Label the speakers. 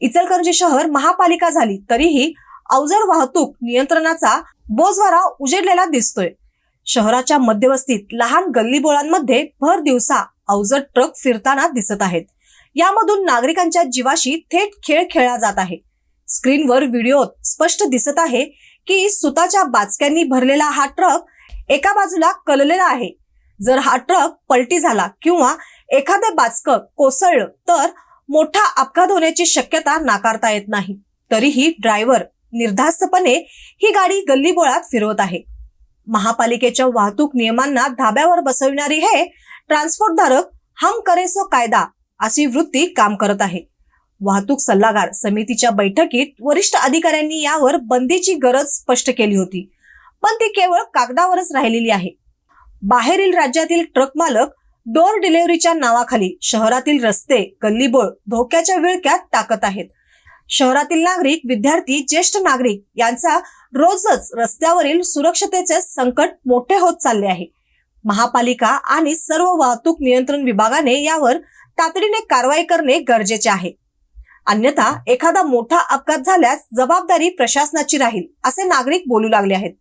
Speaker 1: इचलकरंजी शहर महापालिका झाली तरीही अवजड वाहतूक नियंत्रणाचा बोजवारा उजेडलेला दिसतोय. शहराच्या मध्यवस्तीत लहान गल्लीबोळांमध्ये भर दिवसा अवजड ट्रक फिरताना दिसत आहेत. यामधून नागरिकांच्या जीवाशी थेट खेळ खेळला जात आहे. स्क्रीनवर व्हिडिओत स्पष्ट दिसत आहे की सुताच्या बाचक्यांनी भरलेला हा ट्रक एका बाजूला कललेला आहे. जर हा ट्रक पलटी झाला किंवा एखादे बाचकं कोसळलं तर मोठा अपघात होण्याची शक्यता नाकारता येत नाही. तरीही ड्रायव्हर निर्धास्तपणे ही गाडी गल्लीबोळात फिरवत आहे. महापालिकेच्या वाहतूक नियमांना धाब्यावर बसविणारी हे ट्रान्सपोर्टधारक हम करेसो कायदा अशी वृत्ती काम करत आहे. वाहतूक सल्लागार समितीच्या बैठकीत वरिष्ठ अधिकाऱ्यांनी यावर बंदीची गरज स्पष्ट केली होती. पण ती केवळ कागदावरच राहिलेली आहे. बाहेरील राज्यातील ट्रक मालक डोर डिलिव्हरीच्या नावाखाली शहरातील रस्ते गल्लीबोळ धोक्याच्या विळक्यात टाकत आहेत. शहरातील नागरिक विद्यार्थी ज्येष्ठ नागरिक यांचा रोजच रस्त्यावरील सुरक्षतेचे संकट मोठे होत चालले आहे. महापालिका आणि सर्व वाहतूक नियंत्रण विभागाने यावर तातडीने कारवाई करणे गरजेचे आहे. अन्यथा एखादा मोठा अपघात झाल्यास जबाबदारी प्रशासनाची राहील असे नागरिक बोलू लागले आहेत.